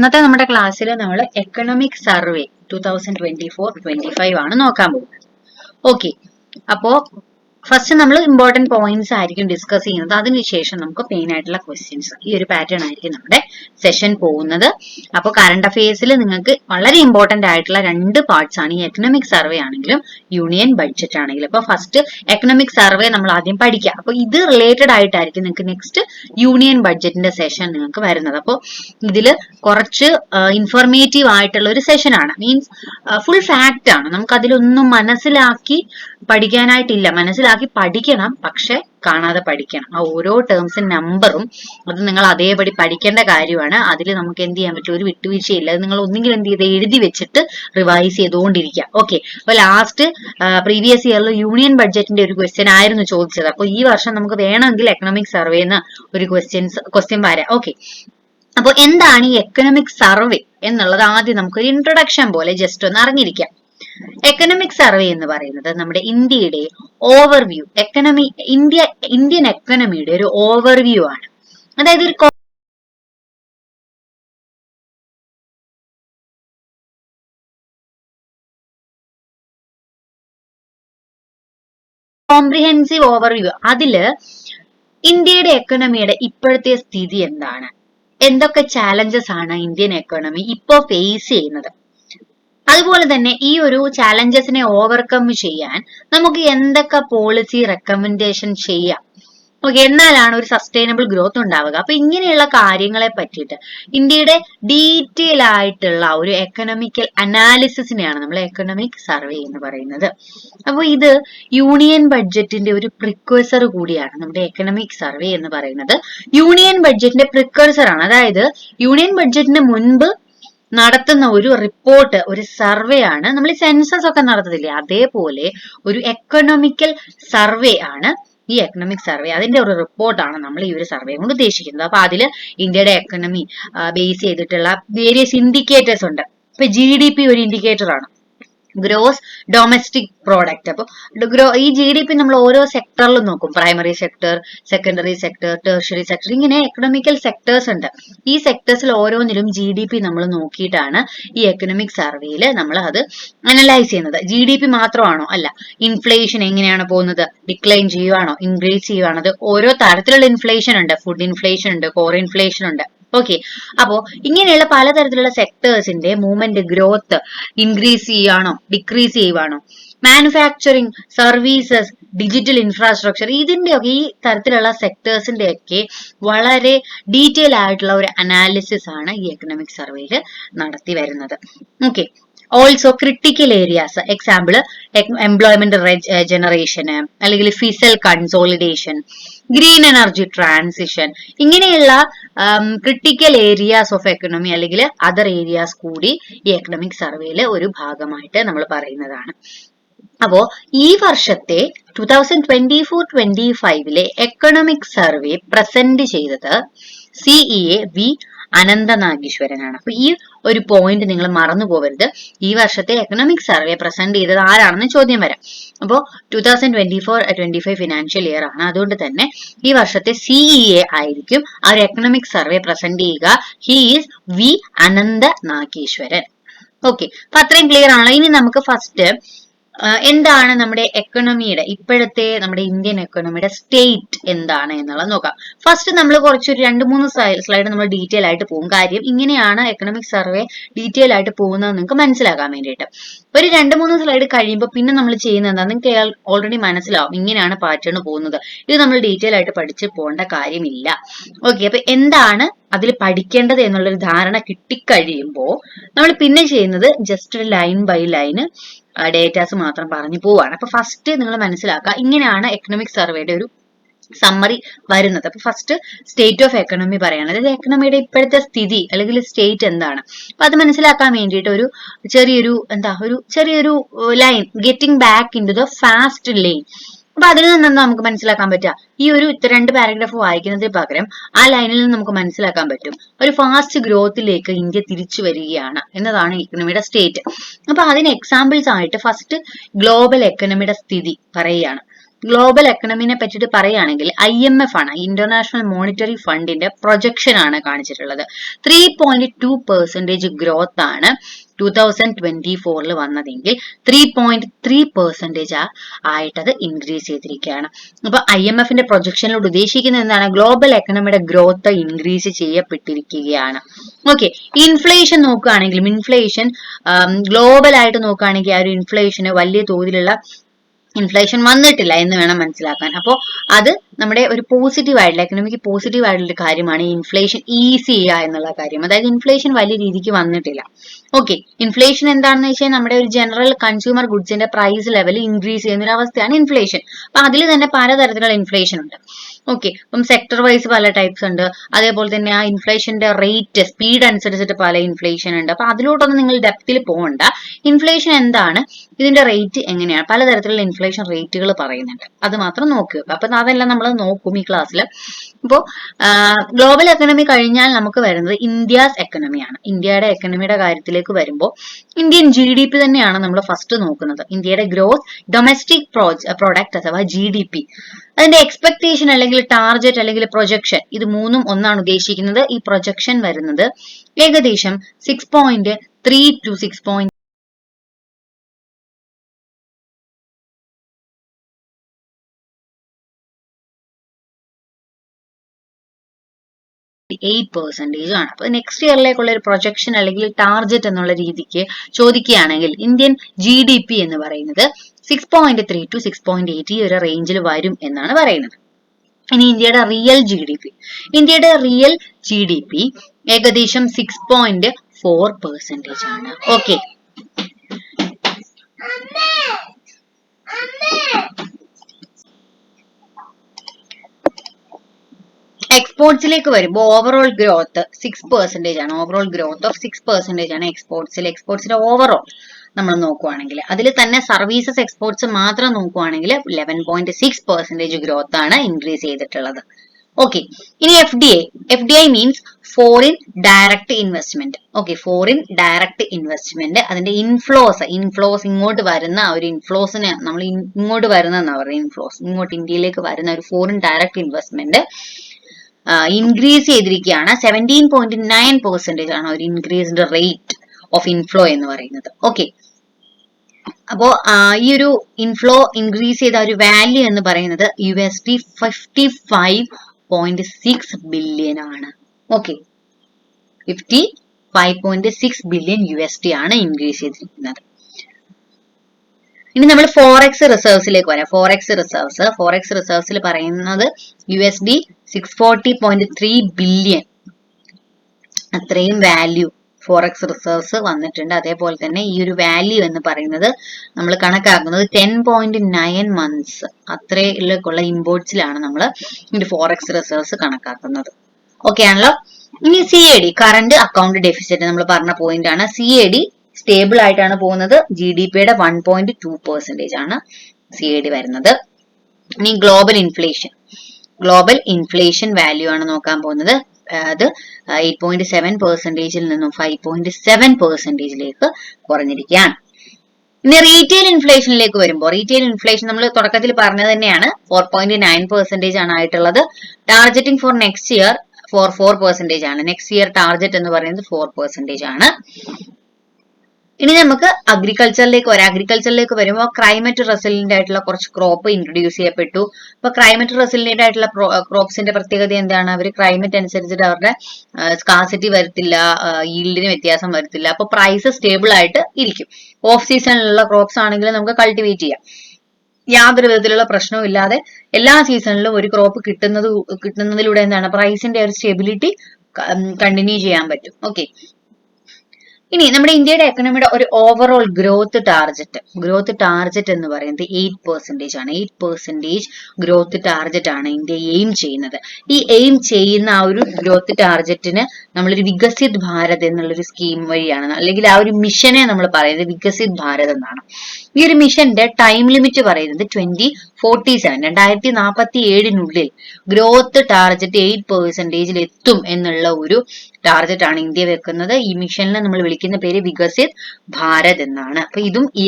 ഇന്നത്തെ നമ്മുടെ ക്ലാസ്സിൽ നമ്മൾ economic survey two thousand twenty four twenty five ആണ് നോക്കാൻ പോകുന്നത്. ഓക്കെ അപ്പോ ഫസ്റ്റ് നമ്മൾ ഇമ്പോർട്ടന്റ് പോയിന്റ്സ് ആയിരിക്കും ഡിസ്കസ് ചെയ്യുന്നത്. അതിനുശേഷം നമുക്ക് മെയിൻ ആയിട്ടുള്ള ക്വസ്റ്റ്യൻസ് ഈ ഒരു പാറ്റേൺ ആയിരിക്കും നമ്മുടെ സെഷൻ പോകുന്നത്. അപ്പോൾ കറണ്ട് അഫയേഴ്സിൽ നിങ്ങൾക്ക് വളരെ ഇമ്പോർട്ടന്റ് ആയിട്ടുള്ള രണ്ട് പാർട്സ് ആണ്. ഈ എക്കണോമിക് സർവേ ആണെങ്കിലും യൂണിയൻ ബഡ്ജറ്റ് ആണെങ്കിലും. അപ്പോൾ ഫസ്റ്റ് എക്കണോമിക് സർവേ നമ്മൾ ആദ്യം പഠിക്കുക. അപ്പോൾ ഇത് റിലേറ്റഡ് ആയിട്ടായിരിക്കും നിങ്ങൾക്ക് നെക്സ്റ്റ് യൂണിയൻ ബഡ്ജറ്റിന്റെ സെഷൻ നിങ്ങൾക്ക് വരുന്നത്. അപ്പോൾ ഇതിൽ കുറച്ച് ഇൻഫോർമേറ്റീവ് ആയിട്ടുള്ള ഒരു സെഷൻ ആണ്. മീൻസ് ഫുൾ ഫാക്റ്റ് ആണ്. നമുക്ക് അതിലൊന്നും മനസ്സിലാക്കി പഠിക്കാനായിട്ടില്ല. മനസ്സിലാക്കി പഠിക്കണം പക്ഷെ കാണാതെ പഠിക്കണം. ആ ഓരോ ടേംസും നമ്പറും അത് നിങ്ങൾ അതേപടി പഠിക്കേണ്ട കാര്യമാണ്. അതിൽ നമുക്ക് എന്ത് ചെയ്യാൻ പറ്റും? ഒരു വിട്ടുവീഴ്ചയില്ല. അത് നിങ്ങൾ ഒന്നെങ്കിലും എന്ത് ചെയ്ത് എഴുതി വെച്ചിട്ട് റിവൈസ് ചെയ്തുകൊണ്ടിരിക്കുക. ഓക്കെ അപ്പൊ ലാസ്റ്റ് പ്രീവിയസ് ഇയറിൽ യൂണിയൻ ബഡ്ജറ്റിന്റെ ഒരു ക്വസ്റ്റ്യൻ ആയിരുന്നു ചോദിച്ചത്. അപ്പൊ ഈ വർഷം നമുക്ക് വേണമെങ്കിൽ എക്കണോമിക് സർവേന്ന് ഒരു ക്വസ്റ്റ്യൻസ് ക്വസ്റ്റ്യൻ വരാം. ഓക്കെ അപ്പോൾ എന്താണ് ഈ എക്കണോമിക് സർവേ എന്നുള്ളത് ആദ്യം നമുക്ക് ഒരു ഇൻട്രൊഡക്ഷൻ പോലെ ജസ്റ്റ് ഒന്ന് അറിഞ്ഞിരിക്കാം. എക്കണോമിക് സർവേ എന്ന് പറയുന്നത് നമ്മുടെ ഇന്ത്യയുടെ ഓവർവ്യൂ എക്കണമി ഇന്ത്യ ഇന്ത്യൻ എക്കണമിയുടെ ഒരു ഓവർവ്യൂ ആണ്. അതായത് ഒരു കോംപ്രിഹെൻസീവ് ഓവർവ്യൂ അതിൽ ഇന്ത്യയുടെ എക്കണമിയുടെ ഇപ്പോഴത്തെ സ്ഥിതി എന്താണ്? എന്തൊക്കെ ചാലഞ്ചസ് ആണ് ഇന്ത്യൻ എക്കോണമി ഇപ്പോ ഫേസ് ചെയ്യുന്നത്? അതുപോലെ തന്നെ ഈ ഒരു ചാലഞ്ചസിനെ ഓവർകം ചെയ്യാൻ നമുക്ക് എന്തൊക്കെ പോളിസി റെക്കമെൻഡേഷൻ ചെയ്യാം? ഓക്കെ എന്നാലാണ് ഒരു സസ്റ്റൈനബിൾ ഗ്രോത്ത് ഉണ്ടാവുക. അപ്പൊ ഇങ്ങനെയുള്ള കാര്യങ്ങളെ പറ്റിയിട്ട് ഇന്ത്യയുടെ ഡീറ്റെയിൽ ആയിട്ടുള്ള ഒരു എക്കണോമിക്കൽ അനാലിസിസിനെയാണ് നമ്മൾ എക്കണോമിക് സർവേ എന്ന് പറയുന്നത്. അപ്പോൾ ഇത് യൂണിയൻ ബഡ്ജറ്റിന്റെ ഒരു പ്രിക്വസർ കൂടിയാണ് നമ്മുടെ എക്കണോമിക് സർവേ എന്ന് പറയുന്നത്. യൂണിയൻ ബഡ്ജറ്റിന്റെ പ്രിക്വസർ ആണ്. അതായത് യൂണിയൻ ബഡ്ജറ്റിന് മുൻപ് നടത്തുന്ന ഒരു റിപ്പോർട്ട് ഒരു സർവേ ആണ്. നമ്മൾ സെൻസസ് ഒക്കെ നടത്തത്തില്ലേ? അതേപോലെ ഒരു എക്കണോമിക്കൽ സർവേ ആണ് ഈ എക്കണോമിക് സർവേ അതിന്റെ ഒരു റിപ്പോർട്ടാണ് നമ്മൾ ഈ ഒരു സർവേ കൊണ്ട് ഉദ്ദേശിക്കുന്നത്. അപ്പൊ അതിൽ ഇന്ത്യയുടെ എക്കണമി ബേസ് ചെയ്തിട്ടുള്ള വേരിയസ് ഇൻഡിക്കേറ്റേഴ്സ് ഉണ്ട്. ഇപ്പൊ ജി ഡി പി ഒരു ഇൻഡിക്കേറ്റർ ആണ്. ഗ്രോസ് ഡൊമസ്റ്റിക് പ്രോഡക്റ്റ് അപ്പോൾ ഗ്രോ ഈ ജി ഡി പി നമ്മൾ ഓരോ സെക്ടറിലും നോക്കും. Primary sector secondary sector tertiary sector ഇങ്ങനെ എക്കണോമിക്കൽ സെക്ടേഴ്സ് ഉണ്ട്. ഈ സെക്ടേഴ്സിൽ ഓരോന്നിലും ജി ഡി പി നമ്മൾ നോക്കിയിട്ടാണ് ഈ എക്കണോമിക് സർവേയിൽ നമ്മൾ അത് അനലൈസ് ചെയ്യുന്നത്. ജി ഡി പി മാത്രമാണോ? അല്ല. ഇൻഫ്ലേഷൻ എങ്ങനെയാണ് പോകുന്നത്? ഡിക്ലൈൻ ചെയ്യുവാണോ? ഇൻക്രീസ് ചെയ്യുവാണോ? അത് ഓരോ തരത്തിലുള്ള ഇൻഫ്ലേഷൻ ഉണ്ട്. ഫുഡ് ഇൻഫ്ലേഷൻ ഉണ്ട് കോർ ഇൻഫ്ലേഷൻ ഉണ്ട്. ഓക്കെ അപ്പോ ഇങ്ങനെയുള്ള പലതരത്തിലുള്ള സെക്ടേഴ്സിന്റെ മൂവ്മെന്റ് ഗ്രോത്ത് ഇൻക്രീസ് ചെയ്യുവാണോ ഡിക്രീസ് ചെയ്യുവാണോ? മാനുഫാക്ചറിങ് സർവീസസ് ഡിജിറ്റൽ ഇൻഫ്രാസ്ട്രക്ചർ ഇതിന്റെ ഒക്കെ ഈ തരത്തിലുള്ള സെക്ടേഴ്സിന്റെ ഒക്കെ വളരെ ഡീറ്റെയിൽ ആയിട്ടുള്ള ഒരു അനാലിസിസ് ആണ് ഈ എക്കണോമിക് സർവേയിൽ നടത്തി വരുന്നത്. Okay also critical areas example employment ജനറേഷന് അല്ലെങ്കിൽ fiscal consolidation green energy transition ഇങ്ങനെയുള്ള ക്രിട്ടിക്കൽ ഏരിയാസ് ഓഫ് എക്കണോമി അല്ലെങ്കിൽ അതർ ഏരിയാസ് കൂടി ഈ എക്കണോമിക് സർവേയിലെ ഒരു ഭാഗമായിട്ട് നമ്മൾ പറയുന്നതാണ്. അപ്പോ ഈ വർഷത്തെ two thousand twenty four twenty ഫൈവിലെ economic survey present ചെയ്തത് സിഇഎ വി അനന്തനാഗീശ്വരനാണ്. അപ്പൊ ഈ ഒരു പോയിന്റ് നിങ്ങൾ മറന്നു പോകരുത്. ഈ വർഷത്തെ എക്കണോമിക് സർവേ പ്രസന്റ് ചെയ്തത് ആരാണെന്ന് ചോദ്യം വരാം. അപ്പോൾ two thousand twenty four twenty five financial year ആണ്. അതുകൊണ്ട് തന്നെ ഈ വർഷത്തെ സിഇ എ ആയിരിക്കും ആ ഒരു എക്കണോമിക് സർവേ പ്രസന്റ് ചെയ്യുക. He is V Anantha Nageswaran okay അപ്പൊ അത്രയും ക്ലിയർ ആണല്ലോ. ഇനി നമുക്ക് ഫസ്റ്റ് എന്താണ് നമ്മുടെ എക്കണോമിയുടെ ഇപ്പോഴത്തെ നമ്മുടെ ഇന്ത്യൻ എക്കണോമിയുടെ സ്റ്റേറ്റ് എന്താണ് എന്നുള്ളത് നോക്കാം. ഫസ്റ്റ് നമ്മൾ കുറച്ചൊരു രണ്ട് മൂന്ന് സ്ലൈഡ് നമ്മൾ ഡീറ്റെയിൽ ആയിട്ട് പോകും. കാര്യം ഇങ്ങനെയാണ് എക്കണോമിക് സർവേ ഡീറ്റെയിൽ ആയിട്ട് പോകുന്നത് നിങ്ങൾക്ക് മനസ്സിലാക്കാൻ വേണ്ടിയിട്ട്. ഒരു രണ്ട് മൂന്ന് സ്ലൈഡ് കഴിയുമ്പോൾ പിന്നെ നമ്മൾ ചെയ്യുന്നത് എന്താ? നിങ്ങൾക്ക് ഓൾറെഡി മനസ്സിലാവും. ഇങ്ങനെയാണ് പാറ്റേൺ പോകുന്നത്. ഇത് നമ്മൾ ഡീറ്റെയിൽ ആയിട്ട് പഠിച്ച് പോകേണ്ട കാര്യമില്ല. ഓക്കെ അപ്പൊ എന്താണ് അതിൽ പഠിക്കേണ്ടത് എന്നുള്ളൊരു ധാരണ കിട്ടിക്കഴിയുമ്പോൾ നമ്മൾ പിന്നെ ചെയ്യുന്നത് ജസ്റ്റ് ഒരു ലൈൻ ബൈ ലൈന് ഡേറ്റാസ് മാത്രം പറഞ്ഞു പോവാണ്. അപ്പൊ ഫസ്റ്റ് നിങ്ങൾ മനസ്സിലാക്കുക ഇങ്ങനെയാണ് എക്കണോമിക് സർവേയുടെ ഒരു സമ്മറി വരുന്നത്. അപ്പൊ ഫസ്റ്റ് സ്റ്റേറ്റ് ഓഫ് എക്കണോമി പറയാണ്. അതായത് എക്കണോമിയുടെ ഇപ്പോഴത്തെ സ്ഥിതി അല്ലെങ്കിൽ സ്റ്റേറ്റ് എന്താണ്? അപ്പൊ അത് മനസ്സിലാക്കാൻ വേണ്ടിയിട്ട് ഒരു ചെറിയൊരു എന്താ ഒരു ചെറിയൊരു line getting back into the fast line അപ്പൊ അതിൽ നിന്ന് നമുക്ക് മനസ്സിലാക്കാൻ പറ്റുക? ഈ ഒരു രണ്ട് പാരഗ്രാഫ് വായിക്കുന്നതിന് പകരം ആ ലൈനിൽ നിന്ന് നമുക്ക് മനസ്സിലാക്കാൻ പറ്റും. ഒരു ഫാസ്റ്റ് ഗ്രോത്തിലേക്ക് ഇന്ത്യ തിരിച്ചു വരികയാണ് എന്നതാണ് ഇക്കണമിയുടെ സ്റ്റേറ്റ് അപ്പൊ അതിന് എക്സാമ്പിൾസ് ആയിട്ട് ഫസ്റ്റ് ഗ്ലോബൽ എക്കണമിയുടെ സ്ഥിതി പറയുകയാണ്. ഗ്ലോബൽ എക്കണമിനെ പറ്റിയിട്ട് പറയുകയാണെങ്കിൽ ഐ എം എഫ് ആണ് ഇന്റർനാഷണൽ മോണിറ്ററി ഫണ്ടിന്റെ പ്രൊജക്ഷൻ ആണ് കാണിച്ചിട്ടുള്ളത്. Three point two percentage growth ആണ് ടൂ തൗസൻഡ് ട്വന്റി ഫോറിൽ വന്നതെങ്കിൽ ത്രീ പോയിന്റ് ത്രീ പെർസെന്റേജ് ആയിട്ടത് ഇൻക്രീസ് ചെയ്തിരിക്കുകയാണ്. അപ്പൊ ഐ എം എഫിന്റെ പ്രൊജക്ഷനിലൂടെ ഉദ്ദേശിക്കുന്നത് എന്താണ്? ഗ്ലോബൽ എക്കണമിയുടെ ഗ്രോത്ത് ഇൻക്രീസ് ചെയ്യപ്പെട്ടിരിക്കുകയാണ്. ഓക്കെ ഇൻഫ്ലേഷൻ നോക്കുകയാണെങ്കിലും ഇൻഫ്ലേഷൻ ഗ്ലോബൽ ആയിട്ട് നോക്കുകയാണെങ്കിൽ ആ ഒരു ഇൻഫ്ലേഷന് വലിയ തോതിലുള്ള ഇൻഫ്ലേഷൻ വന്നിട്ടില്ല എന്ന് വേണം മനസ്സിലാക്കാൻ. അപ്പോൾ അത് നമ്മുടെ ഒരു പോസിറ്റീവ് ആയിട്ടുള്ള എക്കണമിക്ക് പോസിറ്റീവ് ആയിട്ടുള്ള ഒരു കാര്യമാണ് ഇൻഫ്ലേഷൻ ഈസി ചെയ്യുക എന്നുള്ള കാര്യം. അതായത് ഇൻഫ്ലേഷൻ വലിയ രീതിക്ക് വന്നിട്ടില്ല. ഓക്കെ ഇൻഫ്ലേഷൻ എന്താണെന്ന് വെച്ചാൽ നമ്മുടെ ഒരു ജനറൽ കൺസ്യൂമർ ഗുഡ്സിന്റെ പ്രൈസ് ലെവൽ ഇൻക്രീസ് ചെയ്യുന്ന ഒരു അവസ്ഥയാണ് ഇൻഫ്ലേഷൻ അപ്പൊ അതിൽ തന്നെ പലതരത്തിലുള്ള ഇൻഫ്ലേഷൻ ഉണ്ട്. ഓക്കെ ഇപ്പം സെക്ടർ വൈസ് പല ടൈപ്സ് ഉണ്ട്. അതേപോലെ തന്നെ ആ ഇൻഫ്ലേഷന്റെ റേറ്റ് സ്പീഡ് അനുസരിച്ചിട്ട് പല ഇൻഫ്ലേഷൻ ഉണ്ട്. അപ്പൊ അതിലോട്ടൊന്നും നിങ്ങൾ ഡെപ്തിൽ പോകണ്ട ഇൻഫ്ലേഷൻ എന്താണ്? ഇതിന്റെ റേറ്റ് എങ്ങനെയാണ്? പലതരത്തിലുള്ള ഇൻഫ്ലേഷൻ റേറ്റുകൾ പറയുന്നുണ്ട്. അത് മാത്രം നോക്കുക അപ്പൊ അതെല്ലാം നമ്മൾ നോക്കും ഈ ക്ലാസ്സിൽ അപ്പോൾ ഗ്ലോബൽ എക്കണമി കഴിഞ്ഞാൽ നമുക്ക് വരുന്നത് ഇന്ത്യാസ് എക്കണമിയാണ് ഇന്ത്യയുടെ എക്കണമിയുടെ കാര്യത്തിലേക്ക് വരുമ്പോൾ ഇന്ത്യൻ ജി ഡി പി തന്നെയാണ് നമ്മൾ ഫസ്റ്റ് നോക്കുന്നത്. ഇന്ത്യയുടെ ഗ്രോത്ത് ഡൊമസ്റ്റിക് പ്രോഡക്റ്റ് അഥവാ ജി ഡി പി അതിന്റെ എക്സ്പെക്ടേഷൻ അല്ലെങ്കിൽ ടാർജറ്റ് അല്ലെങ്കിൽ പ്രൊജക്ഷൻ ഇത് മൂന്നും ഒന്നാണ് ഉദ്ദേശിക്കുന്നത്. ഈ പ്രൊജക്ഷൻ വരുന്നത് ഏകദേശം six point three two six point eight പെർസെന്റേജും ആണ്. അപ്പൊ നെക്സ്റ്റ് ഇയറിലേക്കുള്ള ഒരു പ്രൊജക്ഷൻ അല്ലെങ്കിൽ ടാർജറ്റ് എന്നുള്ള രീതിക്ക് ചോദിക്കുകയാണെങ്കിൽ ഇന്ത്യൻ ജി ഡി പി എന്ന് പറയുന്നത് six point three two six point eight ഈ ഒരു റേഞ്ചിൽ വരും എന്നാണ് പറയുന്നത്. ഇനി ഇന്ത്യയുടെ റിയൽ ജി ഡി പി ഇന്ത്യയുടെ റിയൽ ജി ഡി പി ഏകദേശം സിക്സ് പോയിന്റ് ഫോർ പെർസെന്റേജ് ആണ്. ഓക്കെ എക്സ്പോർട്സിലേക്ക് വരുമ്പോൾ ഓവറോൾ ഗ്രോത്ത് സിക്സ് പെർസെന്റേജ് ആണ്. Overall growth of six percentage ആണ് എക്സ്പോർട്സിൽ എക്സ്പോർട്സിന്റെ ഓവറോൾ നമ്മൾ നോക്കുവാണെങ്കിൽ അതിൽ തന്നെ സർവീസസ് എക്സ്പോർട്സ് മാത്രം നോക്കുവാണെങ്കിൽ eleven point six percentage growth ആണ് ഇൻക്രീസ് ചെയ്തിട്ടുള്ളത്. ഓക്കെ ഇനി F D I F D I means foreign direct investment okay foreign direct investment അതിന്റെ ഇൻഫ്ലോസ് ഇൻഫ്ലോസ് ഇങ്ങോട്ട് വരുന്ന ഒരു ഇൻഫ്ലോസിന് നമ്മൾ ഇങ്ങോട്ട് വരുന്ന എന്നാ പറയുക ഇൻഫ്ലോസ് ഇങ്ങോട്ട് ഇന്ത്യയിലേക്ക് വരുന്ന ഒരു ഫോറിൻ ഡയറക്ട് ഇൻവെസ്റ്റ്മെന്റ് ഇൻക്രീസ് ചെയ്തിരിക്കുകയാണ്. സെവന്റീൻ പോയിന്റ് നയൻ പെർസെന്റേജ് ആണ് ഒരു ഇൻക്രീസ്ഡ് റേറ്റ് ഓഫ് ഇൻഫ്ലോ എന്ന് പറയുന്നത്. ഓക്കെ അപ്പോ ഈ ഒരു ഇൻഫ്ലോ ഇൻക്രീസ് ചെയ്ത ഒരു വാല്യൂ എന്ന് പറയുന്നത് U S T fifty five point six billion ആണ്. Okay fifty five point six billion U S T ആണ് ഇൻക്രീസ് ചെയ്തിരിക്കുന്നത്. ഇനി നമ്മൾ ഫോറെക്സ് റിസർവ്സിലേക്ക് വരാം. ഫോറെക്സ് റിസർവ്സ് ഫോറെക്സ് റിസർവ്സിൽ പറയുന്നത് U S D six forty point three billion അത്രയും വാല്യൂ ഫോറക്സ് റിസർവ്സ് വന്നിട്ടുണ്ട്. അതേപോലെ തന്നെ ഈ ഒരു വാല്യൂ എന്ന് പറയുന്നത് നമ്മൾ കണക്കാക്കുന്നത് ടെൻ പോയിന്റ് നയൻ മന്ത്സ് അത്രയിലേക്കുള്ള ഇമ്പോർട്ട്സിലാണ് നമ്മൾ ഇതിന്റെ ഫോറക്സ് റിസർവ്സ് കണക്കാക്കുന്നത്. ഓക്കെ ആണല്ലോ? ഇനി C A D current account deficit നമ്മൾ പറഞ്ഞ പോയിന്റ് ആണ്. സി എ ഡി സ്റ്റേബിൾ ആയിട്ടാണ് പോകുന്നത്. ജി ഡി പിയുടെ വൺ പോയിന്റ് ടു പെർസെന്റേജ് ആണ് സി എ ഡി വരുന്നത്. ഇനി global inflation global inflation value ആണ് നോക്കാൻ പോകുന്നത്. അത് എയ്റ്റ് പോയിന്റ് സെവൻ പെർസെന്റേജിൽ നിന്നും ഫൈവ് പോയിന്റ് സെവൻ പെർസെന്റേജിലേക്ക് കുറഞ്ഞിരിക്കുകയാണ്. ഇനി റീറ്റെയിൽ ഇൻഫ്ലേഷനിലേക്ക് വരുമ്പോൾ റീറ്റെയിൽ ഇൻഫ്ലേഷൻ നമ്മൾ തുടക്കത്തിൽ പറഞ്ഞത് തന്നെയാണ്. ഫോർ പോയിന്റ് നയൻ പെർസെന്റേജ് ആണ് ആയിട്ടുള്ളത്. Targeting for next year four four percentage ആണ്. നെക്സ്റ്റ് ഇയർ ടാർഗറ്റ് എന്ന് പറയുന്നത് ഫോർ പെർസെന്റേജ് ആണ്. ഇനി നമുക്ക് അഗ്രികൾച്ചറിലേക്ക് വരാം. അഗ്രികൾച്ചറിലേക്ക് വരുമ്പോൾ ക്ലൈമറ്റ് റെസിലിന്റ് ആയിട്ടുള്ള കുറച്ച് ക്രോപ്പ് ഇൻട്രൊഡ്യൂസ് ചെയ്യപ്പെട്ടു. അപ്പൊ ക്ലൈമറ്റ് റെസിലിന്റ് ആയിട്ടുള്ള ക്രോപ്സിന്റെ പ്രത്യേകത എന്താണ്? അവർ ക്ലൈമറ്റ് അനുസരിച്ചിട്ട് അവരുടെ സ്കാസിറ്റി വരത്തില്ല ഈൽഡിന് വ്യത്യാസം വരത്തില്ല. അപ്പൊ പ്രൈസ് സ്റ്റേബിൾ ആയിട്ട് ഇരിക്കും. ഓഫ് സീസണിലുള്ള ക്രോപ്സ് ആണെങ്കിൽ നമുക്ക് കൾട്ടിവേറ്റ് ചെയ്യാം. യാതൊരു വിധത്തിലുള്ള പ്രശ്നവും ഇല്ലാതെ എല്ലാ സീസണിലും ഒരു ക്രോപ്പ് കിട്ടുന്നത് കിട്ടുന്നതിലൂടെ എന്താണ്? പ്രൈസിന്റെ ഒരു സ്റ്റെബിലിറ്റി കണ്ടിന്യൂ ചെയ്യാൻ പറ്റും. ഓക്കെ ഇനി നമ്മുടെ ഇന്ത്യയുടെ എക്കണമിയുടെ ഒരു overall growth target growth target എന്ന് പറയുന്നത് എയ്റ്റ് പെർസെന്റേജ് ആണ്. എയ്റ്റ് പെർസെന്റേജ് ഗ്രോത്ത് ടാർജറ്റ് ആണ് ഇന്ത്യ എയിം ചെയ്യുന്നത്. ഈ എയിം ചെയ്യുന്ന ആ ഒരു ഗ്രോത്ത് ടാർജറ്റിന് നമ്മളൊരു വികസിത് ഭാരത് എന്നുള്ളൊരു സ്കീം വഴിയാണ്. അല്ലെങ്കിൽ ആ ഒരു മിഷനെ നമ്മൾ പറയുന്നത് വികസിത് ഭാരത് എന്നാണ്. ഈ ഒരു മിഷന്റെ ടൈം ലിമിറ്റ് പറയുന്നത് ട്വന്റി ഫോർട്ടി സെവൻ രണ്ടായിരത്തി നാൽപ്പത്തി ഏഴിനുള്ളിൽ ഗ്രോത്ത് ടാർജറ്റ് എയ്റ്റ് പെർസെന്റേജിൽ എത്തും എന്നുള്ള ഒരു ടാർജറ്റ് ആണ് ഇന്ത്യ വെക്കുന്നത്. ഈ മിഷനിൽ നമ്മൾ വിളിക്കുന്ന പേര് വികസിത് ഭാരത് എന്നാണ്. അപ്പൊ ഇതും ഈ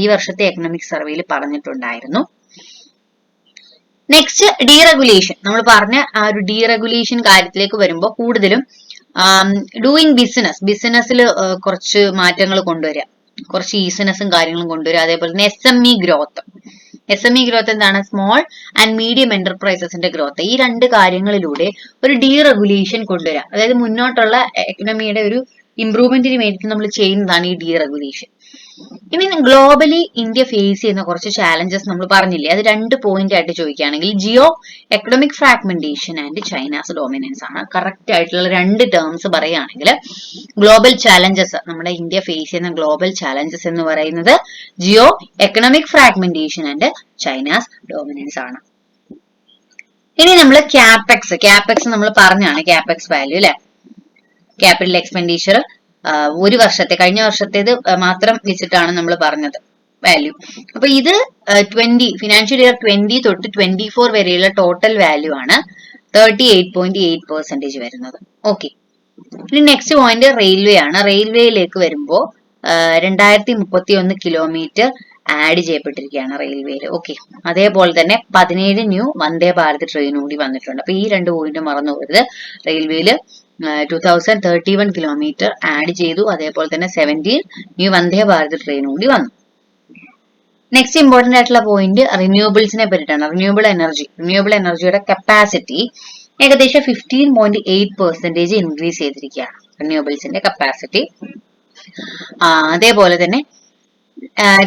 ഈ വർഷത്തെ എക്കണോമിക് സർവേയിൽ പറഞ്ഞിട്ടുണ്ടായിരുന്നു. നെക്സ്റ്റ് ഡീറെഗുലേഷൻ നമ്മൾ പറഞ്ഞ ആ ഒരു ഡീറെഗുലേഷൻ കാര്യത്തിലേക്ക് വരുമ്പോൾ കൂടുതലും ഡൂയിങ് ബിസിനസ് ബിസിനസ്സിൽ കുറച്ച് മാറ്റങ്ങൾ കൊണ്ടുവരിക കുറച്ച് ഈസിനെസ്സും കാര്യങ്ങളും കൊണ്ടുവരിക അതേപോലെ തന്നെ S M E growth S M E growth എന്താണ്? സ്മോൾ ആൻഡ് മീഡിയം എന്റർപ്രൈസസിന്റെ ഗ്രോത്ത് ഈ രണ്ട് കാര്യങ്ങളിലൂടെ ഒരു ഡീറെഗുലേഷൻ കൊണ്ടുവരാം. അതായത് മുന്നോട്ടുള്ള എക്കണമിയുടെ ഒരു ഇംപ്രൂവ്മെന്റിന് വേണ്ടിയിട്ട് നമ്മൾ ചെയ്യുന്നതാണ് ഈ ഡീറെഗുലേഷൻ ഇനി ഗ്ലോബലി ഇന്ത്യ ഫേസ് ചെയ്യുന്ന കുറച്ച് ചാലഞ്ചസ് നമ്മൾ പറഞ്ഞില്ലേ? അത് രണ്ട് പോയിന്റ് ആയിട്ട് ചോദിക്കുകയാണെങ്കിൽ geo economic fragmentation and China's dominance ആണ്. കറക്റ്റ് ആയിട്ടുള്ള രണ്ട് ടേംസ് പറയുകയാണെങ്കിൽ ഗ്ലോബൽ ചാലഞ്ചസ് നമ്മുടെ ഇന്ത്യ ഫേസ് ചെയ്യുന്ന ഗ്ലോബൽ ചാലഞ്ചസ് എന്ന് പറയുന്നത് geo economic fragmentation and China's dominance ആണ്. ഇനി നമ്മൾ ക്യാപെക്സ് ക്യാപെക്സ് നമ്മൾ പറഞ്ഞാണ് ക്യാപെക്സ് വാല്യൂ അല്ലെ ക്യാപിറ്റൽ എക്സ്പെൻഡിച്ചർ ഒരു വർഷത്തെ കഴിഞ്ഞ വർഷത്തേത് മാത്രം വെച്ചിട്ടാണ് നമ്മൾ പറഞ്ഞത്. വാല്യൂ അപ്പൊ ഇത് ട്വന്റി ഫിനാൻഷ്യൽ ഇയർ ട്വന്റി തൊട്ട് ട്വന്റി ഫോർ വരെയുള്ള ടോട്ടൽ വാല്യൂ ആണ് thirty eight point eight percentage വരുന്നത്. ഓക്കെ ഇനി നെക്സ്റ്റ് പോയിന്റ് റെയിൽവേ ആണ്. റെയിൽവേയിലേക്ക് വരുമ്പോൾ രണ്ടായിരത്തി മുപ്പത്തി ഒന്ന് കിലോമീറ്റർ ആഡ് ചെയ്യപ്പെട്ടിരിക്കുകയാണ് റെയിൽവേയിൽ ഓക്കെ അതേപോലെ തന്നെ പതിനേഴ് ന്യൂ വന്ദേ ഭാരത് ട്രെയിനും കൂടി വന്നിട്ടുണ്ട്. അപ്പൊ ഈ രണ്ട് പോയിന്റ് മറന്നു പോകരുത് റെയിൽവേയിൽ two thousand thirty one kilometre add ചെയ്തു. അതേപോലെ തന്നെ seventeen new Vande Bharat train കൂടി വന്നു. നെക്സ്റ്റ് ഇമ്പോർട്ടന്റ് ആയിട്ടുള്ള പോയിന്റ് റിന്യൂവബിൾസിനെ പറ്റിയിട്ടാണ്. റിന്യൂവബിൾ എനർജി റിന്യൂവബിൾ എനർജിയുടെ കപ്പാസിറ്റി ഏകദേശം fifteen point eight percentage increase ചെയ്തിരിക്കുകയാണ്. റിന്യൂവബിൾസിന്റെ കപ്പാസിറ്റി അതേപോലെ തന്നെ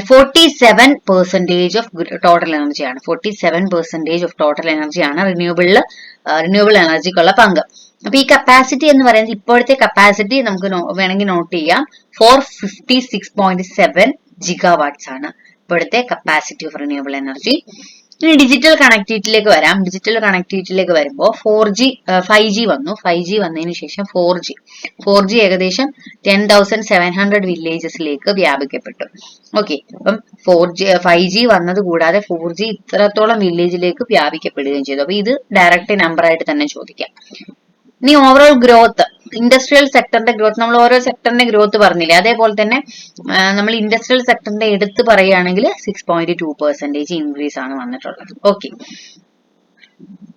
forty seven percentage of total എനർജിയാണ് forty seven percentage of total എനർജിയാണ് റിന്യൂവബിളിൽ റിന്യൂവബിൾ എനർജിക്കുള്ള പങ്ക്. അപ്പൊ ഈ കപ്പാസിറ്റി എന്ന് പറയുന്നത് ഇപ്പോഴത്തെ കപ്പാസിറ്റി നമുക്ക് വേണമെങ്കിൽ നോട്ട് ചെയ്യാം. Four fifty six point seven gigawatts ആണ് ഇപ്പോഴത്തെ കപ്പാസിറ്റി ഓഫ് റിന്യൂവബിൾ എനർജി ഇനി ഡിജിറ്റൽ കണക്ടിവിറ്റിയിലേക്ക് വരാം. ഡിജിറ്റൽ കണക്ടിവിറ്റിയിലേക്ക് വരുമ്പോൾ ഫോർ ജി ഫൈവ് ജി വന്നു. ഫൈവ് ജി വന്നതിന് ശേഷം ഫോർ ജി ഫോർ ജി ഏകദേശം ടെൻ തൗസൻഡ് സെവൻ ഹൺഡ്രഡ് വില്ലേജസിലേക്ക് വ്യാപിക്കപ്പെട്ടു. ഓക്കെ അപ്പം ഫോർ ജി ഫൈവ് ജി വന്നത് കൂടാതെ ഫോർ ജി ഇത്രത്തോളം വില്ലേജിലേക്ക് വ്യാപിക്കപ്പെടുകയും ചെയ്തു. അപ്പൊ ഇത് ഡയറക്റ്റ് നമ്പർ ആയിട്ട് തന്നെ ചോദിക്കാം. ഇനി ഓവറോൾ ഗ്രോത്ത് ഇൻഡസ്ട്രിയൽ സെക്ടറിന്റെ ഗ്രോത്ത് നമ്മൾ ഓരോ സെക്ടറിന്റെ ഗ്രോത്ത് പറഞ്ഞില്ലേ? അതേപോലെ തന്നെ നമ്മൾ ഇൻഡസ്ട്രിയൽ സെക്ടറിന്റെ എടുത്ത് പറയുകയാണെങ്കിൽ six point two percentage increase ആണ് വന്നിട്ടുള്ളത്. ഓക്കെ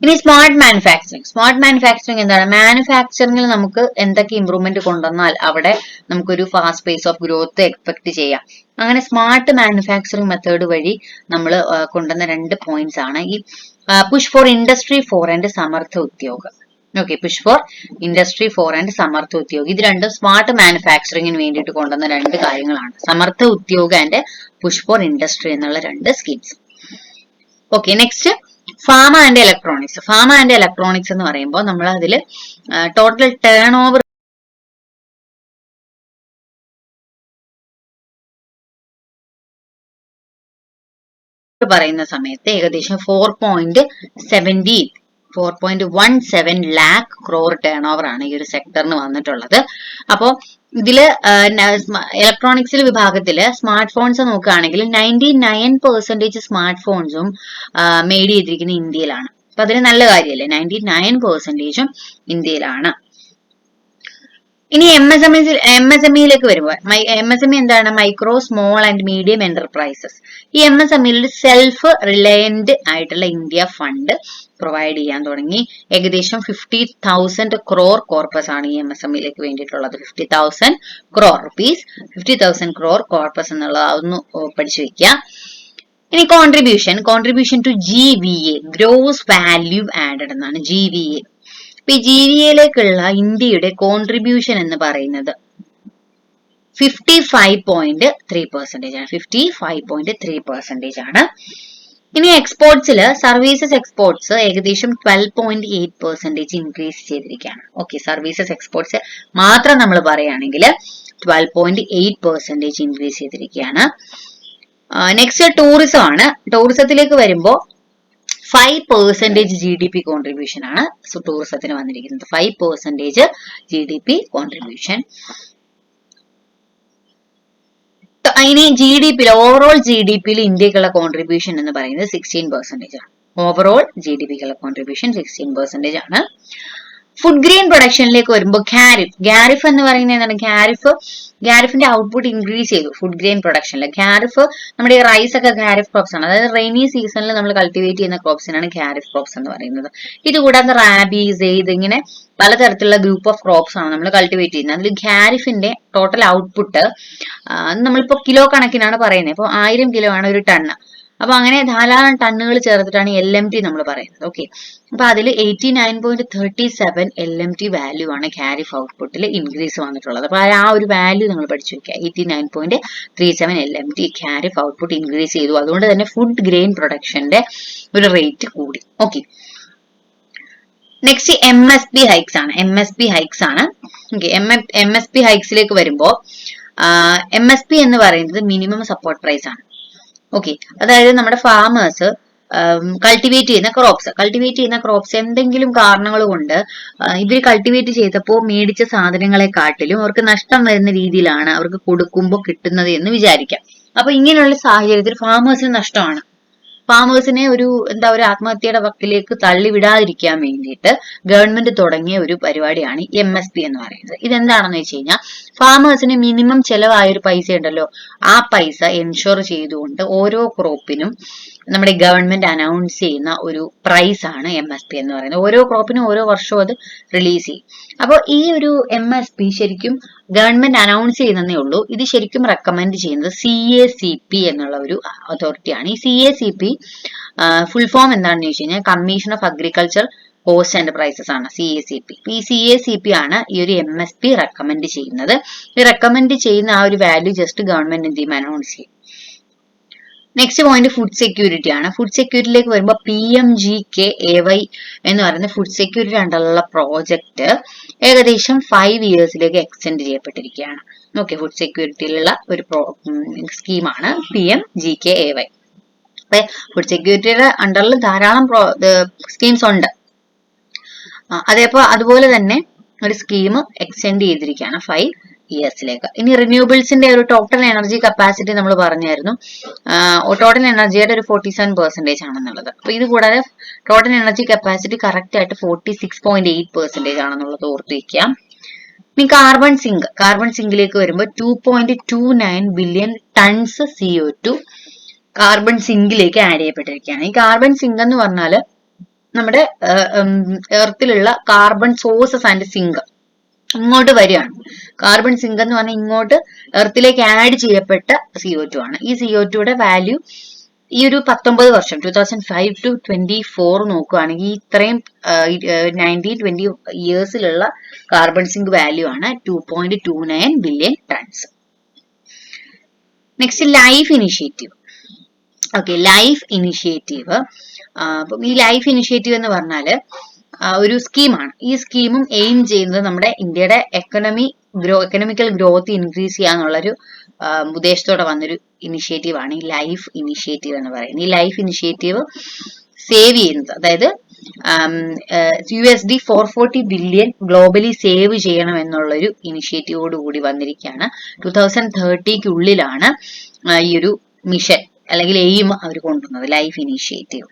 ഇനി സ്മാർട്ട് മാനുഫാക്ചറിങ് സ്മാർട്ട് മാനുഫാക്ചറിങ് എന്താണ്? മാനുഫാക്ചറിങ്ങിൽ നമുക്ക് എന്തൊക്കെ ഇമ്പ്രൂവ്മെന്റ് കൊണ്ടുവന്നാൽ അവിടെ നമുക്കൊരു fast pace of growth expect ചെയ്യാം. അങ്ങനെ സ്മാർട്ട് മാനുഫാക്ചറിങ് മെത്തേഡ് വഴി നമ്മൾ കൊണ്ടുവന്ന രണ്ട് പോയിന്റ്സ് ആണ് ഈ push for industry four and Samarth Udyog. Okay push for industry four and Samarth Udyog. ഇത് രണ്ടും സ്മാർട്ട് മാനുഫാക്ചറിങ്ങിന് വേണ്ടിയിട്ട് കൊണ്ടുവന്ന രണ്ട് കാര്യങ്ങളാണ്. സമർത്ഥ ഉദ്യോഗ ആൻഡ് പുഷ് ഫോർ ഇൻഡസ്ട്രി എന്നുള്ള രണ്ട് schemes okay next pharma and electronics pharma and electronics എന്ന് പറയുമ്പോൾ നമ്മൾ അതിൽ ടോട്ടൽ ടേൺ ഓവർ പറയുന്ന സമയത്ത് ഏകദേശം four point seventeen four point one seven lakh crore turnover ആണ് ഈ ഒരു സെക്ടറിന് വന്നിട്ടുള്ളത്. അപ്പോൾ ഇതിൽ ഇലക്ട്രോണിക്സിൽ വിഭാഗത്തിൽ സ്മാർട്ട് ഫോൺസ് നോക്കുകയാണെങ്കിൽ നയന്റി നയൻ പെർസെന്റേജ് സ്മാർട്ട് ഫോൺസും മെയ്ഡ് ചെയ്തിരിക്കുന്നത് ഇന്ത്യയിലാണ്. അപ്പൊ അതിന് നല്ല കാര്യമല്ലേ നയന്റി നയൻ പെർസെന്റേജും ഇന്ത്യയിലാണ്. ഇനി M S M M S M ഇയിലേക്ക് വരുമ്പോൾ എം എസ് എം ഇ എന്താണ്? Micro small and medium enterprises ഈ എം എസ് എം ഇയിൽ സെൽഫ് റിലയന്റ് ആയിട്ടുള്ള ഇന്ത്യ ഫണ്ട് പ്രൊവൈഡ് ചെയ്യാൻ തുടങ്ങി. ഏകദേശം ഫിഫ്റ്റി തൗസൻഡ് ക്രോർ കോർപ്പസ് ആണ് ഈ എം എസ് എം ഇയിലേക്ക് വേണ്ടിയിട്ടുള്ളത്. Fifty thousand crore rupees fifty thousand crore corpus എന്നുള്ളത് അതൊന്ന് പഠിച്ചു വെക്കുക ഇനി contribution contribution to G V A gross value added എന്നാണ് ജി വി എ ജി ഇന്ത്യയുടെ കോൺട്രിബ്യൂഷൻ എന്ന് പറയുന്നത് fifty five point three percentage ആണ്. Fifty five point three percentage ആണ്. ഇനി എക്സ്പോർട്സിൽ സർവീസസ് എക്സ്പോർട്സ് ഏകദേശം twelve point eight percentage increase ചെയ്തിരിക്കുകയാണ്. ഓക്കെ സർവീസസ് എക്സ്പോർട്സ് മാത്രം നമ്മൾ പറയുകയാണെങ്കിൽ twelve point eight percentage increase ചെയ്തിരിക്കുകയാണ്. നെക്സ്റ്റ് ടൂറിസം ആണ്. ടൂറിസത്തിലേക്ക് വരുമ്പോൾ five percentage G D P contribution ആണ് ടൂറിസത്തിന് വന്നിരിക്കുന്നത്. Five percentage G D P contribution ഇനി ജി ഡി പിയിൽ ഓവറോൾ ജി ഡി പിയിൽ ഇന്ത്യക്കുള്ള കോൺട്രിബ്യൂഷൻ എന്ന് പറയുന്നത് സിക്സ്റ്റീൻ പെർസെന്റേജ് ആണ്. ഓവറോൾ ജി ഡി പിക്കുള്ള കോൺട്രിബ്യൂഷൻ സിക്സ്റ്റീൻ പെർസെന്റേജ് ആണ്. ഫുഡ് ഗ്രെയിൻ പ്രൊഡക്ഷനിലേക്ക് വരുമ്പോൾ ഖാരിഫ് ഗാരിഫ് എന്ന് പറയുന്നത് എന്താണ്? ഖാരിഫ് ഖാരിഫിന്റെ ഔട്ട്പുട്ട് ഇൻക്രീസ് ചെയ്തു ഫുഡ് ഗ്രെയിൻ പ്രൊഡക്ഷനിൽ ഗാരിഫ് നമ്മുടെ ഈ റൈസ് ഒക്കെ ഗാരിഫ് ക്രോപ്സ് ആണ്. അതായത് റെയിനി സീസണിൽ നമ്മൾ കൾട്ടിവേറ്റ് ചെയ്യുന്ന ക്രോപ്സിനാണ് ഗാരിഫ് ക്രോപ്സ് എന്ന് പറയുന്നത്. ഇത് കൂടാതെ റാബി സെയ്ദ് ഇങ്ങനെ പലതരത്തിലുള്ള ഗ്രൂപ്പ് ഓഫ് ക്രോപ്സ് ആണ് നമ്മൾ കൾട്ടിവേറ്റ് ചെയ്യുന്നത്. അതിൽ ഖാരിഫിന്റെ ടോട്ടൽ ഔട്ട്പുട്ട് നമ്മളിപ്പോ കിലോ കണക്കിനാണ് പറയുന്നത്. ഇപ്പോൾ ആയിരം കിലോ ആണ് ഒരു ടണ്ണ് അപ്പൊ അങ്ങനെ ധാരാളം ടണ്ണുകൾ ചേർത്തിട്ടാണ് എൽ എം ടി നമ്മൾ പറയുന്നത്. ഓക്കെ അപ്പൊ അതിൽ eighty nine point thirty seven L M T value ആണ് ക്യാരി ഔട്ട്പുട്ടിൽ ഇൻക്രീസ് വന്നിട്ടുള്ളത്. അപ്പൊ ആ ഒരു വാല്യൂ നിങ്ങൾ പഠിച്ചു വെക്കുക. Eighty nine point three seven L M T carry output increase ചെയ്തു. അതുകൊണ്ട് തന്നെ ഫുഡ് ഗ്രെയിൻ പ്രൊഡക്ഷന്റെ ഒരു റേറ്റ് കൂടി. Okay next M S P hikes ആണ്. എം എസ് പി ഹൈക്സ് ആണ്. Okay M M S P ഹൈക്സിലേക്ക് വരുമ്പോൾ എം എസ് പി എന്ന് പറയുന്നത് മിനിമം സപ്പോർട്ട് പ്രൈസ് ആണ്. ഓക്കെ അതായത് നമ്മുടെ ഫാമേഴ്സ് കൾട്ടിവേറ്റ് ചെയ്യുന്ന ക്രോപ്സ് കൾട്ടിവേറ്റ് ചെയ്യുന്ന ക്രോപ്സ് എന്തെങ്കിലും കാരണങ്ങൾ കൊണ്ട് ഇവർ കൾട്ടിവേറ്റ് ചെയ്തപ്പോൾ മേടിച്ച സാധനങ്ങളെ കാട്ടിലും അവർക്ക് നഷ്ടം വരുന്ന രീതിയിലാണ് അവർക്ക് കൊടുക്കുമ്പോൾ കിട്ടുന്നത് എന്ന് വിചാരിക്കാം. അപ്പൊ ഇങ്ങനെയുള്ള സാഹചര്യത്തിൽ ഫാമേഴ്സിന് നഷ്ടമാണ്. ഫാമേഴ്സിനെ ഒരു എന്താ ഒരു ആത്മഹത്യയുടെ വക്കിലേക്ക് തള്ളിവിടാതിരിക്കാൻ വേണ്ടിയിട്ട് ഗവൺമെന്റ് തുടങ്ങിയ ഒരു പരിപാടിയാണ് എം എസ് പി എന്ന് പറയുന്നത്. ഇതെന്താണെന്ന് വെച്ച് കഴിഞ്ഞാൽ ഫാമേഴ്സിന് മിനിമം ചെലവായ ഒരു പൈസ ഉണ്ടല്ലോ ആ പൈസ എൻഷുർ ചെയ്തുകൊണ്ട് ഓരോ ക്രോപ്പിനും നമ്മുടെ ഗവൺമെന്റ് അനൗൺസ് ചെയ്യുന്ന ഒരു പ്രൈസ് ആണ് എം എസ് പി എന്ന് പറയുന്നത്. ഓരോ ക്രോപ്പിനും ഓരോ വർഷവും അത് റിലീസ് ചെയ്യും. അപ്പോൾ ഈ ഒരു എം എസ് പി ശരിക്കും ഗവൺമെന്റ് അനൗൺസ് ചെയ്യുന്നതേ ഉള്ളൂ. ഇത് ശരിക്കും റെക്കമെൻഡ് ചെയ്യുന്നത് സി എ സി പി എന്നുള്ള ഒരു അതോറിറ്റിയാണ് ഈ C A C P full form എന്താണെന്ന് വെച്ച് കഴിഞ്ഞാൽ commission of agriculture cost and prices ആണ് സി എ സി പി ഈ സി എ സി പി ആണ് ഈ ഒരു എം എസ് പി റെക്കമെൻഡ് ചെയ്യുന്നത്. ഈ റെക്കമെൻഡ് ചെയ്യുന്ന ആ ഒരു വാല്യൂ ജസ്റ്റ് ഗവൺമെന്റ് എന്ത് ചെയ്യും? അനൗൺസ് ചെയ്യും. നെക്സ്റ്റ് പോയിന്റ് ഫുഡ് സെക്യൂരിറ്റി ആണ്. ഫുഡ് സെക്യൂരിറ്റിയിലേക്ക് വരുമ്പോൾ P M G K A Y എന്ന് പറയുന്ന ഫുഡ് സെക്യൂരിറ്റി അണ്ടറിലുള്ള പ്രോജക്റ്റ് ഏകദേശം ഫൈവ് ഇയേഴ്സിലേക്ക് എക്സ്റ്റെൻഡ് ചെയ്യപ്പെട്ടിരിക്കുകയാണ്. ഓക്കെ ഫുഡ് സെക്യൂരിറ്റിയിലുള്ള ഒരു സ്കീമാണ് P M G K A Y food സെക്യൂരിറ്റിയുടെ അണ്ടറിൽ ധാരാളം സ്കീംസ് ഉണ്ട്. അതേപോലെ അതുപോലെ തന്നെ ഒരു സ്കീം എക്സ്റ്റെൻഡ് ചെയ്തിരിക്കുകയാണ് ഫൈവ് ഇയേഴ്സിലേക്ക് ഇനി റിന്യൂബിൾസിന്റെ ഒരു ടോട്ടൽ എനർജി കപ്പാസിറ്റി നമ്മൾ പറഞ്ഞായിരുന്നു. ടോട്ടൽ എനർജിയുടെ ഒരു ഫോർട്ടി സെവൻ പെർസെന്റേജ് ആണെന്നുള്ളത്. അപ്പൊ ഇത് കൂടാതെ ടോട്ടൽ എനർജി കപ്പാസിറ്റി കറക്റ്റ് ആയിട്ട് forty six point eight percentage ആണെന്നുള്ളത് ഓർത്ത് വയ്ക്കുക ഇനി കാർബൺ സിങ്ക് കാർബൺ സിങ്കിലേക്ക് വരുമ്പോൾ two point two nine billion tons C O two carbon സിങ്കിലേക്ക് add ചെയ്യപ്പെട്ടിരിക്കുകയാണ്. ഈ കാർബൺ സിങ്ക് എന്ന് പറഞ്ഞാൽ നമ്മുടെ എർത്തിലുള്ള കാർബൺ സോഴ്സസ് ആൻഡ് സിങ്ക് ഇങ്ങോട്ട് വരികയാണ്. കാർബൺ സിങ്ക് എന്ന് പറഞ്ഞാൽ ഇങ്ങോട്ട് എർത്തിലേക്ക് ആഡ് ചെയ്യപ്പെട്ട സി ഒ ടു ആണ്. ഈ സി ഒ ടുയുടെ വാല്യൂ ഈ ഒരു പത്തൊമ്പത് വർഷം two thousand five to twenty four നോക്കുകയാണെങ്കിൽ ഇത്രയും നയന്റീൻ ട്വന്റി ഇയേഴ്സിലുള്ള കാർബൺ സിങ്ക് വാല്യൂ ആണ് two point two nine billion tons next life initiative okay life initiative ഈ ലൈഫ് ഇനിഷ്യേറ്റീവ് എന്ന് പറഞ്ഞാൽ ഒരു സ്കീമാണ്. ഈ സ്കീമും എയിം ചെയ്യുന്നത് നമ്മുടെ ഇന്ത്യയുടെ economy grow economical growth increase ചെയ്യാന്നുള്ളൊരു ഉദ്ദേശത്തോടെ വന്നൊരു ഇനിഷ്യേറ്റീവ് ആണ്. ഈ ലൈഫ് ഇനിഷ്യേറ്റീവ് എന്ന് പറയുന്നത്. ഈ ലൈഫ് ഇനിഷ്യേറ്റീവ് സേവ് ചെയ്യുന്നത്. അതായത് U S D four forty billion globally save ചെയ്യണം എന്നുള്ളൊരു ഇനിഷ്യേറ്റീവോട് കൂടി വന്നിരിക്കുകയാണ്. ടു തൗസൻഡ് തേർട്ടിക്കുള്ളിലാണ് ഈ ഒരു മിഷൻ അല്ലെങ്കിൽ എയിം അവർ കൊണ്ടുവന്നത് life initiative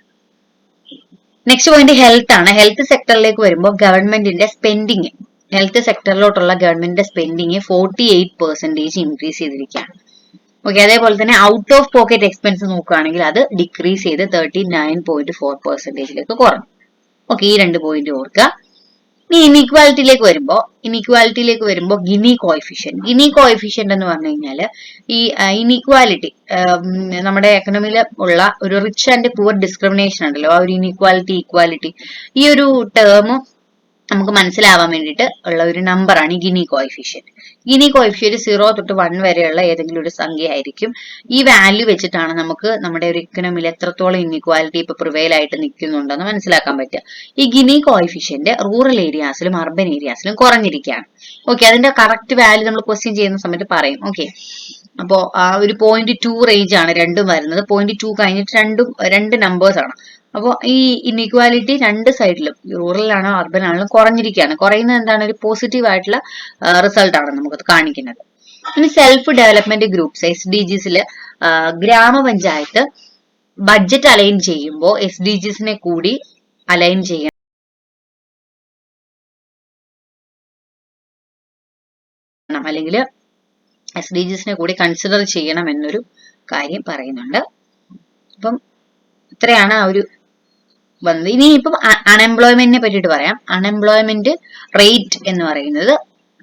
next point health ആണ്. ഹെൽത്ത് സെക്ടറിലേക്ക് വരുമ്പോൾ ഗവൺമെന്റിന്റെ സ്പെൻഡിങ് ഹെൽത്ത് സെക്ടറിലോട്ടുള്ള ഗവൺമെന്റിന്റെ spending forty eight percentage increase ചെയ്തിരിക്കുകയാണ്. ഓക്കെ അതേപോലെ തന്നെ ഔട്ട് ഓഫ് പോക്കറ്റ് എക്സ്പെൻസ് നോക്കുകയാണെങ്കിൽ അത് ഡിക്രീസ് ചെയ്ത് തേർട്ടി നയൻ പോയിന്റ് ഫോർ പെർസെന്റേജിലേക്ക് കുറഞ്ഞു. ഓക്കെ ഈ രണ്ട് പോയിന്റ് ഓർക്കുക. ഇനി ഇനീക്വാലിറ്റിയിലേക്ക് വരുമ്പോൾ ഇനീക്വാലിറ്റിയിലേക്ക് വരുമ്പോൾ ഗിനി കോയിഫിഷ്യൻ ഗിനി കോയിഫിഷ്യന്റ് എന്ന് പറഞ്ഞു കഴിഞ്ഞാൽ ഈ ഇനീക്വാലിറ്റി നമ്മുടെ എക്കണമിയിൽ ഉള്ള ഒരു റിച്ച് ആൻഡ് പുവർ ഡിസ്ക്രിമിനേഷൻ ഉണ്ടല്ലോ. ആ ഒരു ഇനീക്വാലിറ്റി ഈക്വാലിറ്റി ഈ ഒരു ടേം നമുക്ക് മനസ്സിലാവാൻ വേണ്ടിയിട്ട് ഉള്ള ഒരു നമ്പറാണ് Gini coefficient Gini coefficient zero തൊട്ട് വൺ വരെയുള്ള ഏതെങ്കിലും ഒരു സംഖ്യ ആയിരിക്കും ഈ വാല്യൂ വെച്ചിട്ടാണ് നമുക്ക് നമ്മുടെ ഒരു ഇക്കണമിയിൽ എത്രത്തോളം ഇൻഇക്വാലിറ്റി ഇപ്പൊ പ്രിവെയിൽ ആയിട്ട് നിൽക്കുന്നുണ്ടെന്ന് മനസ്സിലാക്കാൻ പറ്റുക. ഈ ഗിനി കോയിഫിഷ്യന്റ് റൂറൽ ഏരിയാസിലും അർബൻ ഏരിയാസിലും കുറഞ്ഞിരിക്കുകയാണ്. ഓക്കെ അതിന്റെ കറക്റ്റ് വാല്യൂ നമ്മൾ ക്വസ്റ്റ്യൻ ചെയ്യുന്ന സമയത്ത് പറയും. ഓക്കെ അപ്പോ ആ ഒരു പോയിന്റ് ടു റേഞ്ച് ആണ് രണ്ടും വരുന്നത്. പോയിന്റ് ടു കഴിഞ്ഞിട്ട് രണ്ടും രണ്ട് നമ്പേഴ്സ് ആണ്. അപ്പോൾ ഈ ഇൻഇക്വാലിറ്റി രണ്ട് സൈഡിലും റൂറലാണോ അർബൻ ആണോ കുറഞ്ഞിരിക്കുകയാണ്. കുറയുന്നത് എന്താണ്? ഒരു പോസിറ്റീവ് ആയിട്ടുള്ള റിസൾട്ട് ആണ് നമുക്ക് കാണിക്കുന്നത്. പിന്നെ self development groups S D ജിസിൽ ഗ്രാമപഞ്ചായത്ത് ബഡ്ജറ്റ് അലൈൻ ചെയ്യുമ്പോൾ എസ് ഡി ജിസിനെ കൂടി അലൈൻ ചെയ്യണം. അല്ലെങ്കിൽ എസ് ഡി ജിസിനെ കൂടി കൺസിഡർ ചെയ്യണം എന്നൊരു കാര്യം പറയുന്നുണ്ട്. അപ്പം ഇത്രയാണ് ആ ഒരു വന്നത്. ഇനി ഇപ്പം അൺഎംപ്ലോയ്മെന്റിനെ പറ്റിയിട്ട് പറയാം. അൺഎംപ്ലോയ്മെന്റ് റേറ്റ് എന്ന് പറയുന്നത്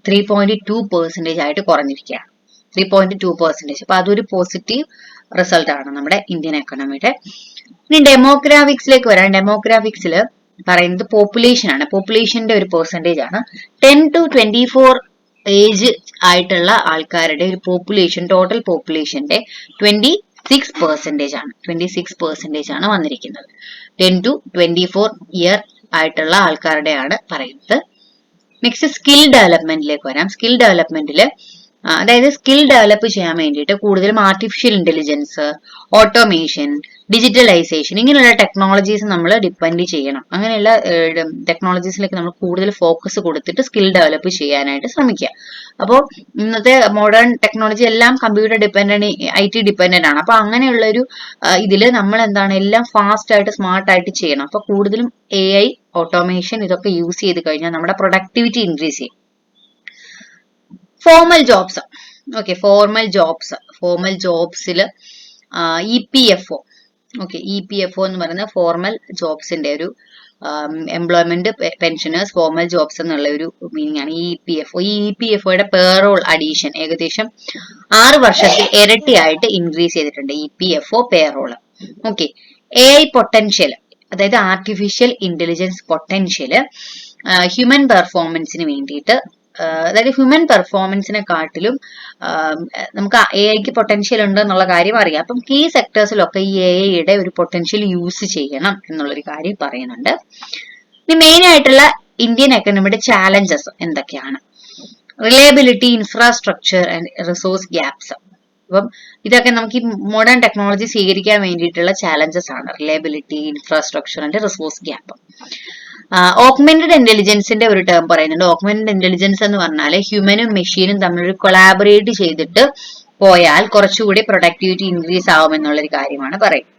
ത്രീ പോയിന്റ് ടു പെർസെന്റേജ് ആയിട്ട് കുറഞ്ഞിരിക്കുകയാണ്. ത്രീ പോയിന്റ് ടു പെർസെന്റേജ് അപ്പൊ അതൊരു പോസിറ്റീവ് റിസൾട്ട് ആണ് നമ്മുടെ ഇന്ത്യൻ എക്കണോമിയുടെ ഇനി ഡെമോഗ്രാഫിക്സിലേക്ക് വരാം. ഡെമോഗ്രാഫിക്സിൽ പറയുന്നത് പോപ്പുലേഷൻ ആണ്. പോപ്പുലേഷന്റെ ഒരു പെർസെന്റേജ് ആണ്. Ten to twenty four age ആയിട്ടുള്ള ആൾക്കാരുടെ ഒരു പോപ്പുലേഷൻ ടോട്ടൽ പോപ്പുലേഷന്റെ ട്വന്റി സിക്സ് പെർസെന്റേജ് ആണ്. ട്വന്റി സിക്സ് പെർസെന്റേജ് ആണ് വന്നിരിക്കുന്നത്. Ten to twenty four year ആയിട്ടുള്ള ആൾക്കാരുടെയാണ് പറയുന്നത്. നെക്സ്റ്റ് സ്കിൽ ഡെവലപ്മെന്റിലേക്ക് വരാം. സ്കിൽ ഡെവലപ്മെന്റിൽ അതായത് സ്കിൽ ഡെവലപ്പ് ചെയ്യാൻ വേണ്ടിയിട്ട് കൂടുതലും ആർട്ടിഫിഷ്യൽ ഇന്റലിജൻസ് ഓട്ടോമേഷൻ ഡിജിറ്റലൈസേഷൻ ഇങ്ങനെയുള്ള ടെക്നോളജീസ് നമ്മൾ ഡിപ്പെൻഡ് ചെയ്യണം. അങ്ങനെയുള്ള ടെക്നോളജീസിലേക്ക് നമ്മൾ കൂടുതൽ ഫോക്കസ് കൊടുത്തിട്ട് സ്കിൽ ഡെവലപ്പ് ചെയ്യാനായിട്ട് ശ്രമിക്കുക. അപ്പോൾ ഇന്നത്തെ മോഡേൺ ടെക്നോളജി എല്ലാം computer dependent I T dependent ആണ്. അപ്പൊ അങ്ങനെയുള്ള ഒരു ഇതിൽ നമ്മൾ എന്താണ് എല്ലാം ഫാസ്റ്റ് ആയിട്ട് സ്മാർട്ട് ആയിട്ട് ചെയ്യണം. അപ്പൊ കൂടുതലും എ ഐ ഓട്ടോമേഷൻ ഇതൊക്കെ യൂസ് ചെയ്ത് കഴിഞ്ഞാൽ നമ്മുടെ പ്രൊഡക്ടിവിറ്റി ഇൻക്രീസ് ചെയ്യും. Formal jobs okay formal jobs formal ജോബ്സിൽ E P F O okay E P F O എന്ന് പറയുന്ന ഫോർമൽ ജോബ്സിന്റെ ഒരു എംപ്ലോയ്മെന്റ് പെൻഷനേഴ്സ് ഫോർമൽ ജോബ്സ് എന്നുള്ള ഒരു മീനിങ് ആണ് ഇ പി എഫ് ഒ ഈ ഇ പി എഫ് ഒയുടെ പേറോൾ അഡീഷൻ ഏകദേശം ആറ് വർഷത്തിൽ ഇരട്ടിയായിട്ട് ഇൻക്രീസ് ചെയ്തിട്ടുണ്ട് E P F O payroll okay A I potential അതായത് ആർട്ടിഫിഷ്യൽ ഇന്റലിജൻസ് പൊട്ടൻഷ്യൽ ഹ്യൂമൻ പെർഫോമൻസിന് വേണ്ടിയിട്ട് അതായത് ഹ്യൂമൻ പെർഫോമൻസിനെ കാട്ടിലും നമുക്ക് എ ഐക്ക് പൊട്ടൻഷ്യൽ ഉണ്ട് എന്നുള്ള കാര്യം അറിയാം. അപ്പം കീ സെക്ടേഴ്സിലൊക്കെ ഈ എ ഐയുടെ ഒരു പൊട്ടൻഷ്യൽ യൂസ് ചെയ്യണം എന്നുള്ളൊരു കാര്യം പറയുന്നുണ്ട്. ഇനി മെയിൻ ആയിട്ടുള്ള ഇന്ത്യൻ എക്കണമിയുടെ ചാലഞ്ചസ് എന്തൊക്കെയാണ്? Reliability infrastructure and resource gaps അപ്പം ഇതൊക്കെ നമുക്ക് ഈ മോഡേൺ ടെക്നോളജി സ്വീകരിക്കാൻ വേണ്ടിയിട്ടുള്ള ചാലഞ്ചസ് ആണ്. Reliability infrastructure and resource gap augmented ഇന്റലിജൻസിന്റെ ഒരു ടേം പറയുന്നുണ്ട്. ഓഗ്മെന്റഡ് ഇന്റലിജൻസ് എന്ന് പറഞ്ഞാൽ ഹ്യൂമനും മെഷീനും തമ്മിൽ കൊളാബറേറ്റ് ചെയ്തിട്ട് പോയാൽ കുറച്ചുകൂടി പ്രൊഡക്ടിവിറ്റി ഇൻക്രീസ് ആവും എന്നുള്ളൊരു കാര്യമാണ് പറയുന്നത്.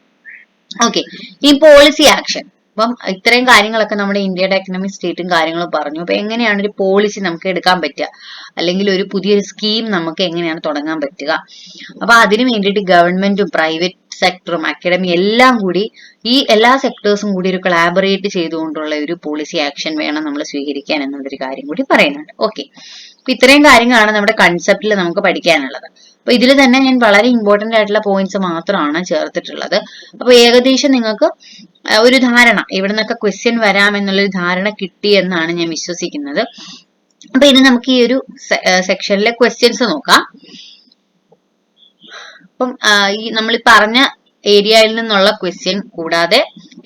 ഓക്കെ ഈ പോളിസി ആക്ഷൻ അപ്പം ഇത്രയും കാര്യങ്ങളൊക്കെ നമ്മുടെ ഇന്ത്യയുടെ എക്കണോമിക് സ്റ്റേറ്റും കാര്യങ്ങളും പറഞ്ഞു. അപ്പൊ എങ്ങനെയാണ് ഒരു പോളിസി നമുക്ക് എടുക്കാൻ പറ്റുക? അല്ലെങ്കിൽ ഒരു പുതിയൊരു സ്കീം നമുക്ക് എങ്ങനെയാണ് തുടങ്ങാൻ പറ്റുക? അപ്പൊ അതിനു വേണ്ടിയിട്ട് ഗവൺമെന്റും പ്രൈവറ്റ് സെക്ടറും അക്കാഡമി എല്ലാം കൂടി ഈ എല്ലാ സെക്ടേഴ്സും കൂടി ഒരു കൊളാബറേറ്റ് ചെയ്തുകൊണ്ടുള്ള ഒരു പോളിസി ആക്ഷൻ വേണം നമ്മൾ സ്വീകരിക്കാൻ എന്നൊരു കാര്യം കൂടി പറയുന്നുണ്ട്. ഓക്കെ അപ്പൊ ഇത്രയും കാര്യങ്ങളാണ് നമ്മുടെ കൺസെപ്റ്റിൽ നമുക്ക് പഠിക്കാനുള്ളത്. അപ്പൊ ഇതിൽ തന്നെ ഞാൻ വളരെ ഇമ്പോർട്ടന്റ് ആയിട്ടുള്ള പോയിന്റ്സ് മാത്രമാണ് ചേർത്തിട്ടുള്ളത്. അപ്പൊ ഏകദേശം നിങ്ങൾക്ക് ഒരു ധാരണ ഇവിടെ നിന്നൊക്കെ ക്വസ്റ്റ്യൻ വരാമെന്നുള്ളൊരു ധാരണ കിട്ടി എന്നാണ് ഞാൻ വിശ്വസിക്കുന്നത്. അപ്പൊ ഇനി നമുക്ക് ഈ ഒരു സെക്ഷനിലെ ക്വസ്റ്റ്യൻസ് നോക്കാം. അപ്പം ഈ നമ്മൾ പറഞ്ഞ ഏരിയയിൽ നിന്നുള്ള ക്വസ്റ്റ്യൻ കൂടാതെ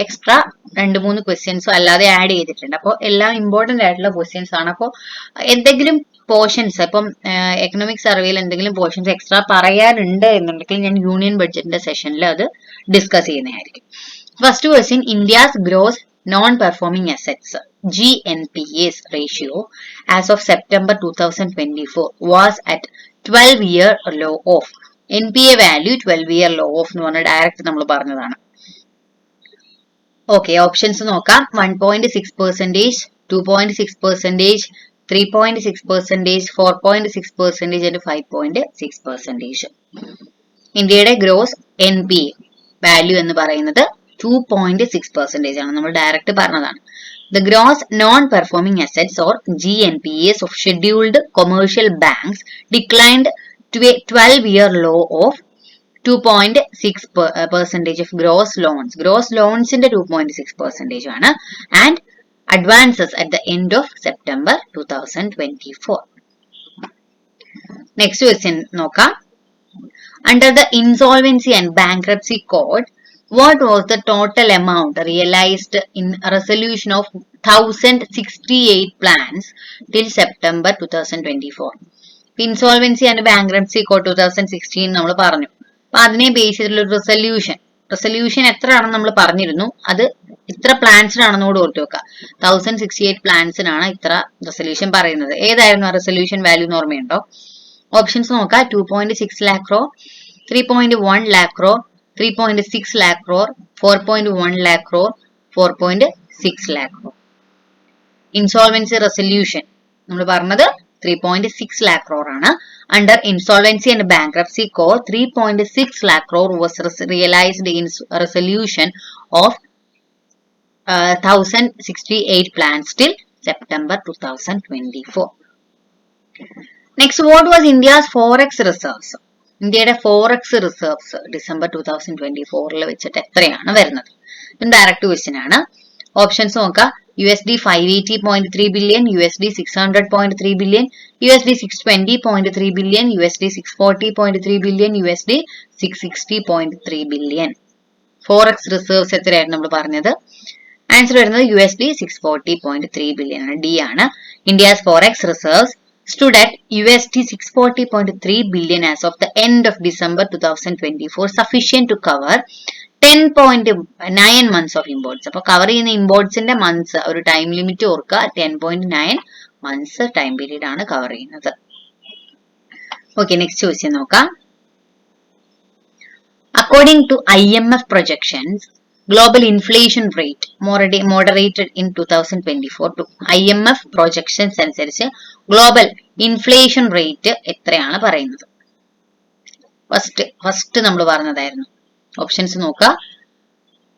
എക്സ്ട്രാ രണ്ട് മൂന്ന് ക്വസ്റ്റ്യൻസും അല്ലാതെ ആഡ് ചെയ്തിട്ടുണ്ട്. അപ്പോൾ എല്ലാം ഇമ്പോർട്ടന്റ് ആയിട്ടുള്ള ക്വസ്റ്റ്യൻസ് ആണ്. അപ്പോൾ എന്തെങ്കിലും പോർഷൻസ് ഇപ്പം എക്കണോമിക് സർവേയിൽ എന്തെങ്കിലും പോർഷൻസ് എക്സ്ട്രാ പറയാനുണ്ട് എന്നുണ്ടെങ്കിൽ ഞാൻ യൂണിയൻ ബഡ്ജറ്റിന്റെ സെഷനിൽ അത് ഡിസ്കസ് ചെയ്യുന്നതായിരിക്കും. First question India's gross non performing assets G N P S ratio as of September two thousand twenty four was at twelve year low of N P A value twelve year low of എന്ന് പറഞ്ഞ direct നമ്മൾ പറഞ്ഞതാണ്. Okay options നോക്കാം. One point six percentage two point six percentage three point six percentage four point six percentage and five point six percentage ഇന്ത്യയുടെ gross N P A value എന്ന് പറയുന്നത് to point six percentage ആണ്. നമ്മൾ direct പറഞ്ഞതാണ്. The gross non performing assets or G N P S of scheduled commercial banks declined 12 year low of 2.6 uh, percentage of gross loans. Gross loans in the 2.6 percentage and advances at the end of September 2024. Next question Noka. Under the Insolvency and Bankruptcy Code, what was the total amount realized in resolution of 1068 plans till September 2024? Insolvency and bankruptcy code two thousand sixteen നമ്മൾ പറഞ്ഞു. അപ്പൊ അതിനെ base ചെയ്തിട്ടുള്ള ഒരു resolution resolution എത്ര ആണെന്ന് നമ്മൾ പറഞ്ഞിരുന്നു. അത് ഇത്ര പ്ലാൻസിനാണെന്ന് കൂടെ ഓർത്തു വെക്കുക തൗസൻഡ് സിക്സ്റ്റി എയ്റ്റ് പ്ലാൻസിനാണ് ഇത്ര റെസൊല്യൂഷൻ പറയുന്നത്. ഏതായിരുന്നു ആ റെസൊല്യൂഷൻ വാല്യൂ എന്ന് ഓർമ്മയുണ്ടോ? ഓപ്ഷൻസ് നോക്കാം. Two point six lakh crore three point one lakh crore three point six lakh crore four point one lakh crore four point six lakh crore insolvency resolution നമ്മൾ പറഞ്ഞത് three point six lakh crore ആണ്. Under insolvency and bankruptcy code three point six lakh crore was realised in resolution of thousand sixty eight plans till September two thousand twenty four next what was India's forex reserves ഇന്ത്യയുടെ forex reserves December two thousand twenty ഫോറിൽ വെച്ചിട്ട് എത്രയാണ് വരുന്നത്? Direct question ആണ്. Options നോക്കാം. U S D five eighty point three billion U S D six hundred point three billion U S D six twenty point three billion U S D six forty point three billion U S D six sixty point three billion forex reserves എത്രയായിരുന്നു നമ്മൾ പറഞ്ഞത് answer വരുന്നത് U S D six forty point three billion ആണ് D ആണ് India's forex reserves stood at USD 640.3 billion as of the end of December 2024, sufficient to cover 10.9 months of imports അപ്പൊ cover ചെയ്യുന്ന ഇമ്പോർട്സിന്റെ months ഒരു time limit ഓർക്കുക. Ten point nine months time period ആണ് cover ചെയ്യുന്നത്. Okay next question നോക്കാം. According to I M F projections global rate twenty moderated in 2024 to IMF projections അനുസരിച്ച് global inflation rate എത്രയാണ് പറയുന്നത്? ഫസ്റ്റ് ഫസ്റ്റ് നമ്മൾ പറഞ്ഞതായിരുന്നു. Options നോക്കുക.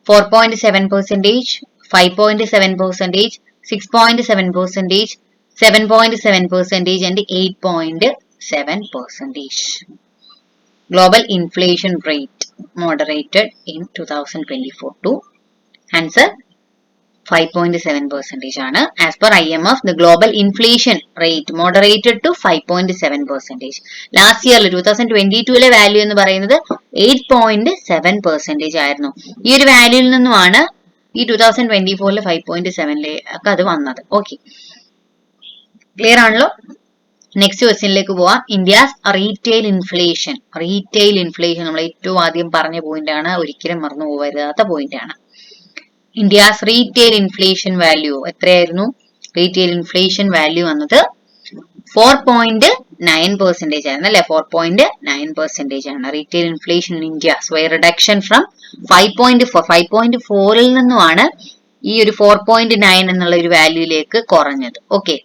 Four point seven percentage five point seven percentage six point seven percentage seven point seven percentage and eight point seven percentage global inflation rate moderated in 2024 to answer 5.7 percentage ആണ്. As per I M F the global inflation rate moderated to five point seven percentage last ഇയറിൽ two thousand twenty ടുവിലെ value എന്ന് പറയുന്നത് eight point seven percentage ആയിരുന്നു. ഈ ഒരു വാല്യൂയിൽ നിന്നുമാണ് ഈ ടൂ തൗസൻഡ് ട്വന്റി ഫോറിൽ ഫൈവ് പോയിന്റ് സെവനിലേക്ക് അത് വന്നത്. ഓക്കെ ക്ലിയർ ആണല്ലോ? നെക്സ്റ്റ് ക്വസ്റ്റ്യനിലേക്ക് പോവാം. India's retail inflation retail inflation നമ്മൾ ഏറ്റവും ആദ്യം പറഞ്ഞ പോയിന്റ് ആണ്. ഒരിക്കലും മറന്നു പോകരുതാത്ത പോയിന്റ് ആണ്. ഇന്ത്യസ് റീറ്റെയിൽ ഇൻഫ്ലേഷൻ വാല്യൂ എത്രയായിരുന്നു? റീറ്റെയിൽ ഇൻഫ്ലേഷൻ വാല്യൂ വന്നത് ഫോർ പോയിന്റ് നയൻ പെർസെന്റേജ് ആയിരുന്നു അല്ലെ? ഫോർ പോയിന്റ് നയൻ പെർസെന്റേജ് ആണ്. Retail inflation in India so reduction from five point four five point ഫോറിൽ നിന്നുമാണ് ഈ ഒരു ഫോർ പോയിന്റ് നയൻ എന്നുള്ള ഒരു വാല്യൂയിലേക്ക് കുറഞ്ഞത്. ഓക്കെ